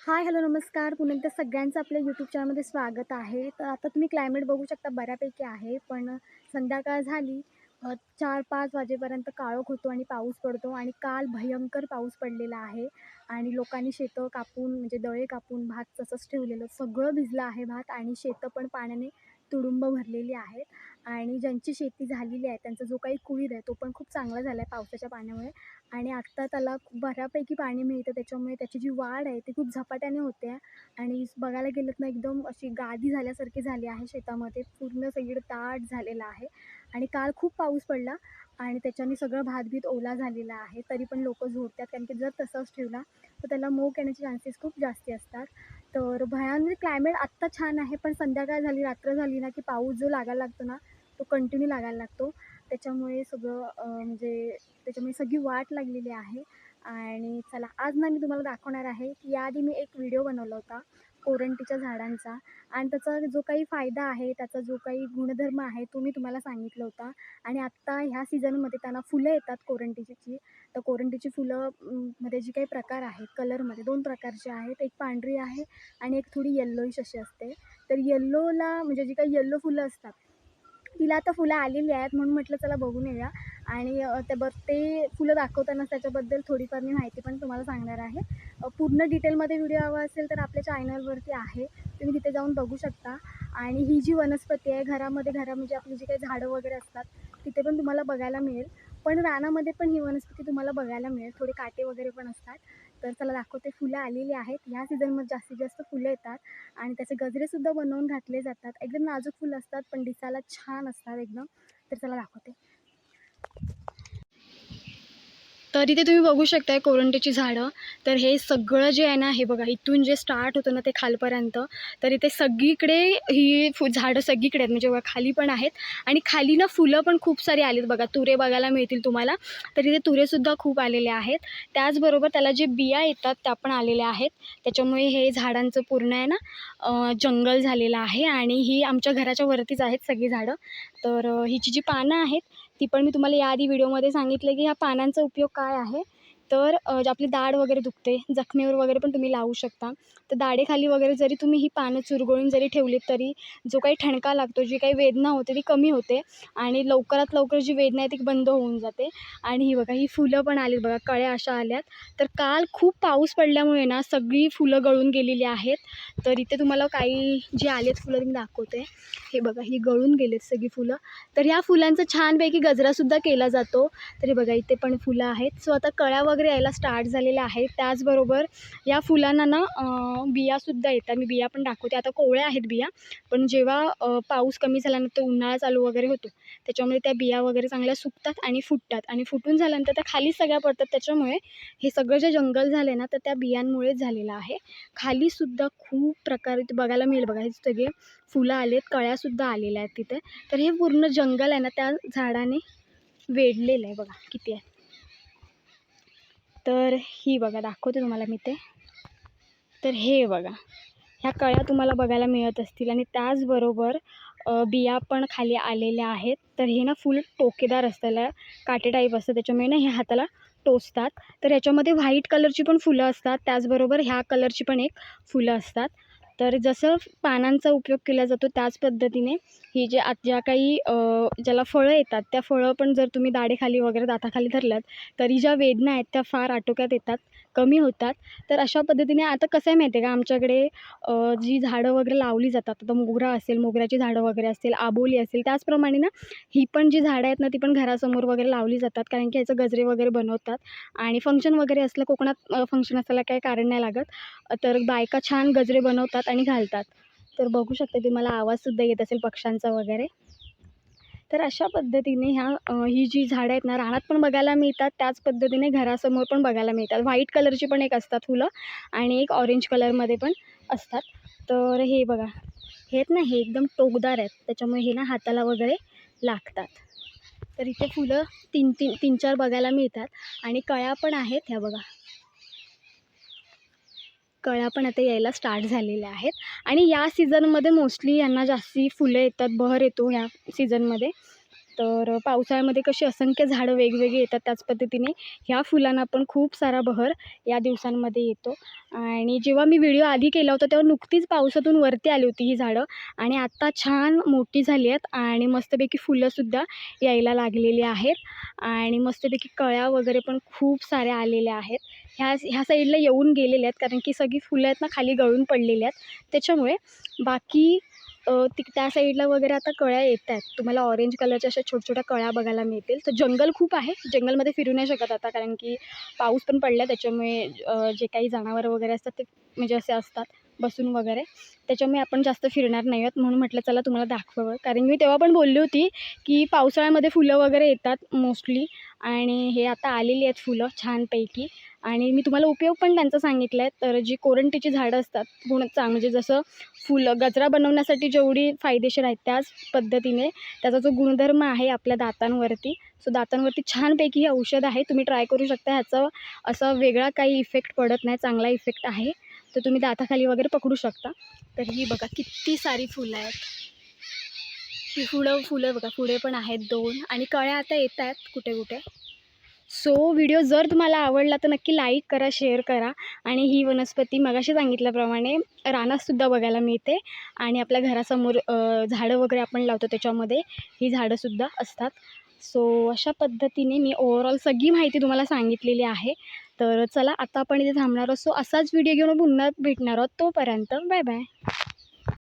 Hi hello नमस्कार. पुन्हा एकदा सगळ्यांचं आपल्या यूट्यूब चॅनलमध्ये स्वागत आहे. तर आता तुम्ही क्लायमेट बघू शकता बऱ्यापैकी आहे पण संध्याकाळ झाली. चार पाच वाजेपर्यंत काळोख होतो आणि पाऊस पडतो आणि काल भयंकर पाऊस पडलेला आहे आणि लोकांनी शेतं कापून म्हणजे दळे कापून भात तसंच ठेवलेलं. सगळं भिजलं आहे भात आणि शेतं पण पाण्याने तुडुंब भरलेली आहेत. आणि ज्यांची शेती झालेली आहे त्यांचा जो काही कुळीद आहे तो पण खूप चांगला झाला आहे पावसाच्या पाण्यामुळे. आणि आत्ता त्याला खूप बऱ्यापैकी पाणी मिळतं त्याच्यामुळे त्याची जी वाढ आहे ती खूप झपाट्याने होते. आहे आणि बघायला गेलं ना एकदम अशी गादी झाल्यासारखी झाली आहे शेतामध्ये. पूर्ण सगळीकडे ताट झालेला आहे. आणि काल खूप पाऊस पडला आणि त्याच्याने सगळं भातभीत ओला झालेला आहे. तरी पण लोक झोडतात कारण की जर तसाच ठेवला तर त्याला मोग येण्याचे चान्सेस खूप जास्ती असतात. तर भयानक क्लायमेट म्हणजे आत्ता छान आहे पण संध्याकाळ झाली रात्र झाली ना की पाऊस जो लागायला लागतो ना तो कंटिन्यू लागायला लागतो. त्याच्यामुळे सगळं म्हणजे त्याच्यामुळे सगळी वाट लागलेली आहे. आणि चला आज ना मी तुम्हाला दाखवणार आहे की याआधी मी एक व्हिडिओ बनवला होता. कोरंटीच्या झाडांचा आणि त्याचा जो काही फायदा आहे त्याचा जो काही गुणधर्म आहे तो मी तुम्हाला सांगितलं होता. आणि आत्ता ह्या सीझनमध्ये त्यांना फुलं येतात कोरंटीची. तर कोरंटीची फुलं मध्ये जी काही प्रकार आहेत कलरमध्ये दोन प्रकारचे आहेत. एक पांढरी आहे आणि एक थोडी येल्लोईश अशी असते. तर येल्लोला म्हणजे जी काही येल्लो फुलं असतात तिला आता फुलं आलेली आहेत म्हणून म्हटलं चला बघून येऊया. आणि ते त्या ते फुलं दाखवतानाच त्याच्याबद्दल थोडीफार मी माहिती पण तुम्हाला सांगणार आहे. पूर्ण डिटेलमध्ये व्हिडिओ हवा असेल तर आपल्या चॅनलवरती आहे. तुम्ही तिथे जाऊन बघू शकता. आणि ही जी वनस्पती आहे घरामध्ये घरा म्हणजे आपली जी काही झाडं वगैरे असतात तिथे पण तुम्हाला बघायला मिळेल. पण रानामध्ये पण ही वनस्पती तुम्हाला बघायला मिळेल. थोडे काटे वगैरे पण असतात. तर चला दाखवते फुलं आलेली आहेत. ह्या सीझनमध्ये जास्तीत जास्त फुलं येतात. आणि त्याचे गजरेसुद्धा बनवून घातले जातात. एकदम नाजूक फुलं असतात पण दिसायला छान असतात एकदम. तर चला दाखवते. तर इथे तुम्ही बघू शकताय कोरंटेची झाडं. तर हे सगळं जे आहे ना हे बघा इथून जे स्टार्ट होतं ना ते खालपर्यंत. तर इथे सगळीकडे ही फु झाडं सगळीकडे आहेत. म्हणजे बघा खाली पण आहेत आणि खाली ना फुलं पण खूप सारी आलीत बघा. तुरे बघायला मिळतील तुम्हाला. तर इथे तुरेसुद्धा खूप आलेले आहेत. त्याचबरोबर त्याला जे बिया येतात त्या पण आलेल्या आहेत. त्याच्यामुळे हे झाडांचं पूर्ण आहे ना जंगल झालेलं आहे. आणि ही आमच्या घराच्या वरतीच आहेत सगळी झाडं. तर हिची जी पानं आहेत ती पण मी तुम्हाला याआधी व्हिडिओमध्ये सांगितलं की ह्या पानांचा उपयोग काय आहे. तर जे आपली दाढ वगैरे दुखते जखमेवर वगैरे पण तुम्ही लावू शकता. तर दाढेखाली वगैरे जरी तुम्ही ही पानं चुरगळून जरी ठेवलीत तरी जो काही ठणका लागतो जी काही वेदना होते ती कमी होते आणि लवकरात लवकर जी वेदना आहे ती बंद होऊन जाते. आणि ही बघा ही फुलं पण आली बघा कळ्या अशा आल्यात. तर काल खूप पाऊस पडल्यामुळे ना सगळी फुलं गळून गेलेली आहेत. तर इथे तुम्हाला काही जी आलेत फुलं मी दाखवते. हे बघा ही गळून गेलेत सगळी फुलं. तर ह्या फुलांचा छानपैकी गजरासुद्धा केला जातो. तर हे बघा इथे पण फुलं आहेत. सो आता कळ्या वगैरे यायला स्टार्ट झालेल्या आहेत. त्याचबरोबर या फुलांना ना बियासुद्धा येतात. मी बिया पण दाखवते. आता कोवळ्या आहेत बिया पण जेव्हा पाऊस कमी झाल्यानंतर उन्हाळा चालू वगैरे होतो. त्याच्यामुळे त्या बिया वगैरे चांगल्या सुकतात आणि फुटतात. आणि फुटून झाल्यानंतर त्या खाली सगळ्या पडतात. त्याच्यामुळे हे सगळं जे जंगल झालं ना तर त्या बियांमुळेच झालेलं आहे. खालीसुद्धा खूप प्रकारे बघायला मिळेल बघा. हे सगळे फुलं आलेत कळ्यासुद्धा आलेल्या आहेत तिथे. तर हे पूर्ण जंगल आहे ना त्या झाडाने वेढलेलं आहे बघा. किती आहे. तर ही बघा दाखवते तुम्हाला मी ते. तर हे बघा ह्या कळ्या तुम्हाला बघायला मिळत असतील. आणि त्याचबरोबर बिया पण खाली आलेल्या आहेत. तर हे ना फुल टोकेदार असतं काटे टाईप असतं त्याच्यामुळे ना हे हाताला टोचतात. तर याच्यामध्ये व्हाईट कलरची पण फुलं असतात. त्याचबरोबर ह्या कलरची पण एक फुलं असतात. तर जसं पानांचा उपयोग केला जातो त्याच पद्धतीने ही जे आत ज्या काही ज्याला फळं येतात त्या फळं पण जर तुम्ही दाढेखाली वगैरे दाताखाली धरल्यात तरी ज्या वेदना आहेत त्या फार आटोक्यात येतात कमी होतात. तर अशा पद्धतीने आता कसं आहे माहिती आहे का? आमच्याकडे जी झाडं वगैरे लावली जातात आता मोगरा असेल मोगऱ्याची झाडं वगैरे असतील आबोली असेल त्याचप्रमाणे ना ही पण जी झाडं आहेत ना ती पण घरासमोर वगैरे लावली जातात कारण की ह्याचं गजरे वगैरे बनवतात आणि फंक्शन वगैरे असलं कोकणात फंक्शन असायला काही कारण नाही लागत. तर बायका छान गजरे बनवतात आणि घालतात. तर बघू शकते तुम्हाला आवाजसुद्धा येत असेल पक्ष्यांचा वगैरे. तर अशा पद्धतीने ह्या ही जी झाडं आहेत ना रानात पण बघायला मिळतात त्याच पद्धतीने घरासमोर पण बघायला मिळतात. व्हाईट कलरची पण एक असतात फुलं आणि एक ऑरेंज कलरमध्ये पण असतात. तर हे बघा हे आहेत ना हे एकदम टोकदार आहेत. त्याच्यामुळे हे ना हाताला वगैरे लागतात. तर इथे फुलं तीन तीन तीन चार बघायला मिळतात आणि कळ्या पण आहेत ह्या बघा. कळ्या पण आता यायला स्टार्ट झालेल्या आहेत. आणि या सीझनमध्ये मोस्टली यांना जास्ती फुलं येतात बहर येतो ह्या सीझनमध्ये तर पावसाळ्यामध्ये कशी असंख्य झाडं वेगवेगळी येतात त्याच पद्धतीने ह्या फुलांना पण खूप सारा बहर या दिवसांमध्ये येतो. आणि जेव्हा मी व्हिडिओ आधी केला होता तेव्हा नुकतीच पावसातून वरती आली होती ही झाडं. आणि आत्ता छान मोठी झाली आहेत आणि मस्तपैकी फुलंसुद्धा यायला लागलेली आहेत. आणि मस्तपैकी कळ्या वगैरे पण खूप साऱ्या आलेल्या आहेत. ह्या ह्या साईडला येऊन गेलेल्या आहेत कारण की सगळी फुलं आहेत ना खाली गळून पडलेली आहेत. त्याच्यामुळे बाकी तिक ती त्या साईडला वगैरे आता कळ्या येत आहेत तुम्हाला ऑरेंज कलरच्या अशा छोट्या छोट्या कळ्या बघायला मिळतील. तर जंगल खूप आहे. जंगलमध्ये फिरू नाही शकत आता कारण की पाऊस पण पडला त्याच्यामुळे जे काही जनावरं वगैरे असतात ते म्हणजे असे असतात बसून वगैरे. त्याच्यामुळे आपण जास्त फिरणार नाही आहोत म्हणून म्हटलं चला तुम्हाला दाखवावं. कारण मी तेव्हा पण बोलली होती की पावसाळ्यामध्ये फुलं वगैरे येतात मोस्टली. आणि हे आता आलेली आहेत फुलं छानपैकी. आणि मी तुम्हाला उपयोग पण त्यांचा सांगितला आहे तर जी कोरंटीची झाडं असतात गुण चांग म्हणजे जसं फुलं गजरा बनवण्यासाठी जेवढी फायदेशीर आहेत त्याच पद्धतीने त्याचा जो गुणधर्म आहे आपल्या दातांवरती सो दातांवरती छानपैकी हे औषध आहे तुम्ही ट्राय करू शकता ह्याचं असं वेगळा काही इफेक्ट पडत नाही चांगला इफेक्ट आहे तर तुम्ही दाताखाली वगैरे पकडू शकता. तर ही बघा किती सारी फुलं आहेत. ही फुलं फुलं बघा फुले पण आहेत दोन आणि कळ्या आता येत आहेत कुठे कुठे सो व्हिडिओ जर तुम्हाला आवडला तर नक्की लाईक करा शेअर करा. आणि ही वनस्पती मगाशी सांगितल्याप्रमाणे रानातसुद्धा बघायला मिळते. आणि आपल्या घरासमोर झाडं वगैरे आपण लावतो त्याच्यामध्ये ही झाडंसुद्धा असतात. सो अशा पद्धतीने मी ओवरऑल सगळी माहिती तुम्हाला सांगितलेली आहे. तर चला आता आपण इथे थांबणार असो असाच व्हिडिओ घेऊन पुन्हा भेटणार आहोत तोपर्यंत. Bye bye.